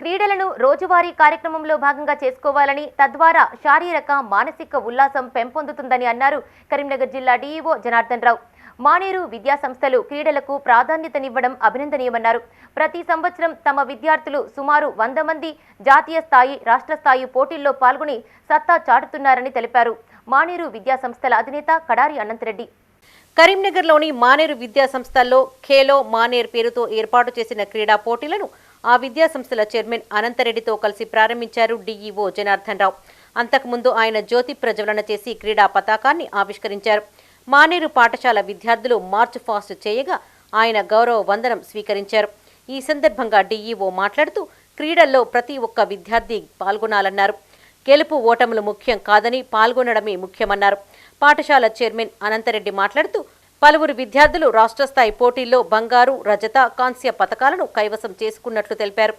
క్రీడలను రోజువారీ కార్యక్రమంలో భాగంగా చేసుకోవాలని తద్వారా శారీరక మానసిక ఉల్లాసం పెంపొందుతుందని అన్నారు కరీంనగర్ జిల్లా డీఈఓ జనార్దన్ రావు. మానేరు విద్యా సంస్థలు క్రీడలకు ప్రాధాన్యతనివ్వడం అభినందనీయమన్నారు. ప్రతి సంవత్సరం తమ విద్యార్థులు సుమారు వంద మంది జాతీయ స్థాయి రాష్ట్ర స్థాయి పోటీల్లో పాల్గొని సత్తా చాటుతున్నారని తెలిపారు. మానేరు విద్యా సంస్థల అధినేత కడారి అనంతరెడ్డి. కరీంనగర్లోని మానేరు విద్యా సంస్థల్లో ఖేలో మానేర్ పేరుతో ఏర్పాటు చేసిన క్రీడా పోటీలను ఆ విద్యా సంస్థల చైర్మన్ అనంతరెడ్డితో కలిసి ప్రారంభించారు డీఈఓ జనార్దన్ రావు. అంతకుముందు ఆయన జ్యోతి ప్రజ్వలన చేసి క్రీడా పతాకాన్ని ఆవిష్కరించారు. మానేరు పాఠశాల విద్యార్థులు మార్చ్ ఫాస్ట్ చేయగా ఆయన గౌరవ వందనం స్వీకరించారు. ఈ సందర్భంగా డీఈఓ మాట్లాడుతూ క్రీడల్లో ప్రతి ఒక్క విద్యార్థి పాల్గొనాలన్నారు. గెలుపు ఓటములు ముఖ్యం కాదని పాల్గొనడమే ముఖ్యమన్నారు. పాఠశాల చైర్మన్ అనంతరెడ్డి మాట్లాడుతూ పలువురు విద్యార్థులు రాష్ట్రస్థాయి పోటీల్లో బంగారు రజత కాంస్య పథకాలను కైవసం చేసుకున్నట్లు తెలిపారు.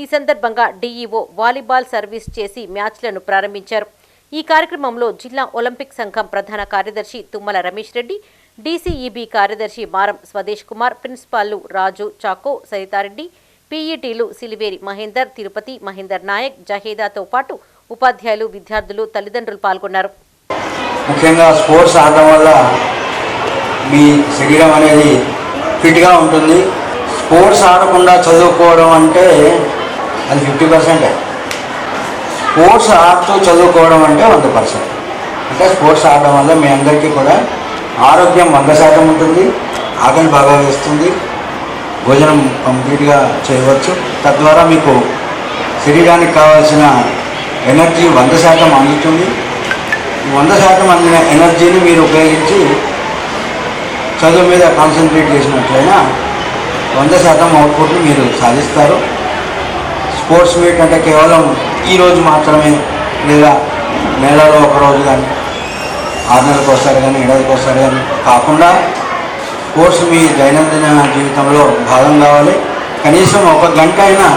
ఈ సందర్భంగా డీఈఓ వాలీబాల్ సర్వీస్ చేసి మ్యాచ్లను ప్రారంభించారు. ఈ కార్యక్రమంలో జిల్లా ఒలింపిక్ సంఘం ప్రధాన కార్యదర్శి తుమ్మల రమేష్ రెడ్డి డీసీఈబీ కార్యదర్శి మారం స్వదేశ్ కుమార్ ప్రిన్సిపాల్లు రాజు చాకో సరితారెడ్డి పీఈటీలు సిలివేరి మహేందర్ తిరుపతి మహేందర్ నాయక్ జహేదాతో పాటు ఉపాధ్యాయులు విద్యార్థులు తల్లిదండ్రులు పాల్గొన్నారు. ముఖ్యంగా స్పోర్ట్స్ ఆడటం వల్ల మీ శరీరం అనేది ఫిట్గా ఉంటుంది. స్పోర్ట్స్ ఆడకుండా చదువుకోవడం అంటే అది ఫిఫ్టీ పర్సెంటే. స్పోర్ట్స్ ఆడుతూ చదువుకోవడం అంటే వంద పర్సెంట్. అంటే స్పోర్ట్స్ ఆడడం వల్ల మీ అందరికీ కూడా ఆరోగ్యం వంద శాతం ఉంటుంది. ఆకలి బాగా వేస్తుంది. భోజనం కంప్లీట్గా చేయవచ్చు. తద్వారా మీకు శరీరానికి కావాల్సిన ఎనర్జీ వంద శాతం అందుతుంది. వంద శాతం అందిన ఎనర్జీని మీరు ఉపయోగించి చదువు మీద కాన్సన్ట్రేట్ చేసినట్లయినా వంద శాతం అవుట్పుట్ని మీరు సాధిస్తారు. స్పోర్ట్స్ మీట్ అంటే కేవలం ఈ రోజు మాత్రమే లేదా నెలలో ఒక రోజు కానీ ఆరు నెలలకు ఒకసారి కానీ ఏడాదికి ఒకసారి కానీ కాకుండా స్పోర్ట్స్ మీ దైనందిన జీవితంలో భాగం కావాలి. కనీసం ఒక గంట అయినా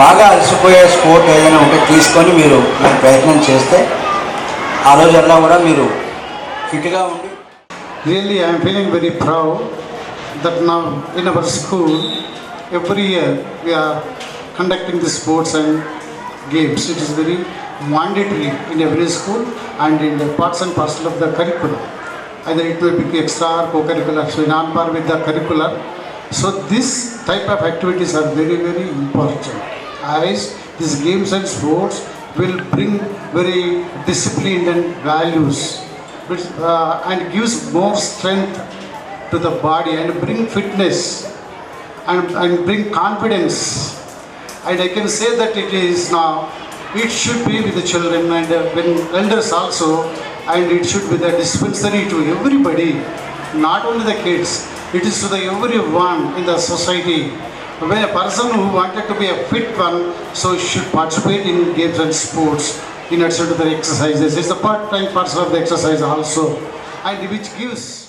బాగా అలసిపోయే స్పోర్ట్ ఏదైనా ఉంటే తీసుకొని మీరు మీరు ప్రయత్నం చేస్తే ఆ రోజు అలా కూడా మీరు ఫిట్గా ఉండి really I'm feeling very proud that నా in our school every year we're conducting the sports and games it is very mandatory in every school and in the parts and parcel of the curricular అయితే it will be extra co curricular so non par with the curricular so this type of activities are very very important are is this games and sports will bring very disciplined and values which, uh, and gives more strength to the body and bring fitness and, and bring confidence. And i can say that it is now it should be with the children and uh, when elders also and it should be the dispensary to everybody not only the kids it is to the everyone in the society when a person who wanted to be a fit one so should participate in games and sports in addition to the exercises. It's a part-time parcel of the exercise also. And which gives